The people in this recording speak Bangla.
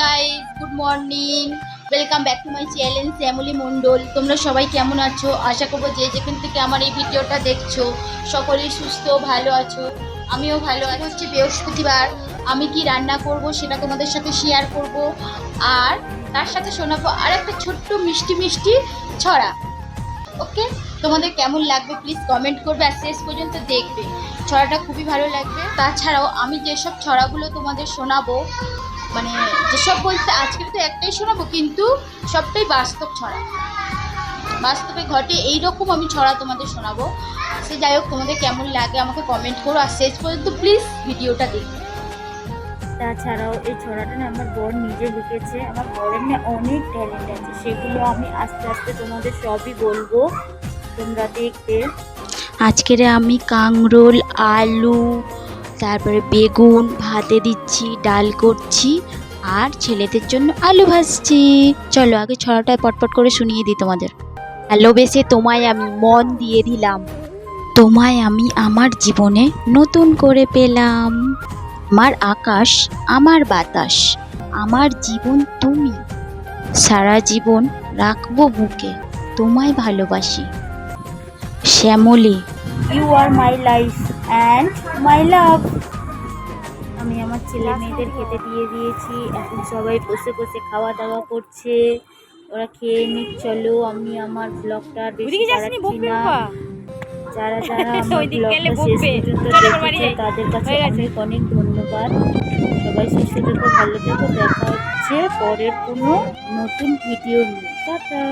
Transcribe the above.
Guys good morning welcome back to my channel Shyamali Mondal তোমরা সবাই কেমন আছো? আশা করব যে যেখান থেকে আমার এই ভিডিওটা দেখছ সকলেই সুস্থ, ভালো আছো। আমিও ভালো আছি। হচ্ছে বৃহস্পতিবার। আমি কি রান্না করব সেটা তোমাদের সাথে শেয়ার করব। আর তার সাথে শোনাবো আর একটা ছোট্ট মিষ্টি মিষ্টি ছড়া। ওকে তোমাদের কেমন লাগবে প্লিজ কমেন্ট করবে আর শেষ পর্যন্ত দেখবে। ছড়াটা খুবই ভালো লাগবে। তাছাড়াও আমি যেসব ছড়াগুলো তোমাদের শোনাবো মানে যেসব বলতে আজকে তো একটাই শোনাবো, কিন্তু সবটাই বাস্তব ছড়া। বাস্তবে ঘটে এই রকম আমি ছড়া তোমাদের শোনাবো। সে যাই হোক, তোমাদের কেমন লাগে আমাকে কমেন্ট করো আর শেষ পর্যন্ত প্লিজ ভিডিওটা দেখবে। তাছাড়াও এই ছড়াটা না আমার বর নিজে লিখেছে। আমার বরের না অনেক ট্যালেন্ট আছে, সেগুলো আমি আস্তে আস্তে তোমাদের সবই বলব। তোমরা দেখবে। আজকের আমি কাংরোল আলু, তারপরে বেগুন, ভাতে দিচ্ছি, ডাল করছি, আর ছেলেদের জন্য আলু ভাজছি। চলো আগে ছড়াটা পটপট করে শুনিয়ে দিই তোমাদের। ভালোবেসে তোমায় আমি মন দিয়ে দিলাম। তোমায় আমি আমার জীবনে নতুন করে পেলাম। আমার আকাশ, আমার বাতাস, আমার জীবন তুমি। সারা জীবন রাখব বুকে, তোমায় ভালোবাসি। Shyamali. You are my life and my love আমি আমার ছেলে মেয়েদের খেতে দিয়ে দিয়েছি। এখন সবাই বসে বসে খাওয়া দাওয়া করছে। ওরা খেয়ে নিক চলো। আমি আমার ব্লগটা বেশি না যারা যারা আমার ব্লগটা শেষ পর্যন্ত দেখেছে তাদের কাছে অনেক অনেক ধন্যবাদ। সবাই সুস্থ থেকো ভালো থেকো। দেখা হচ্ছে পরের কোনো নতুন ভিডিও নিয়ে। টাটা।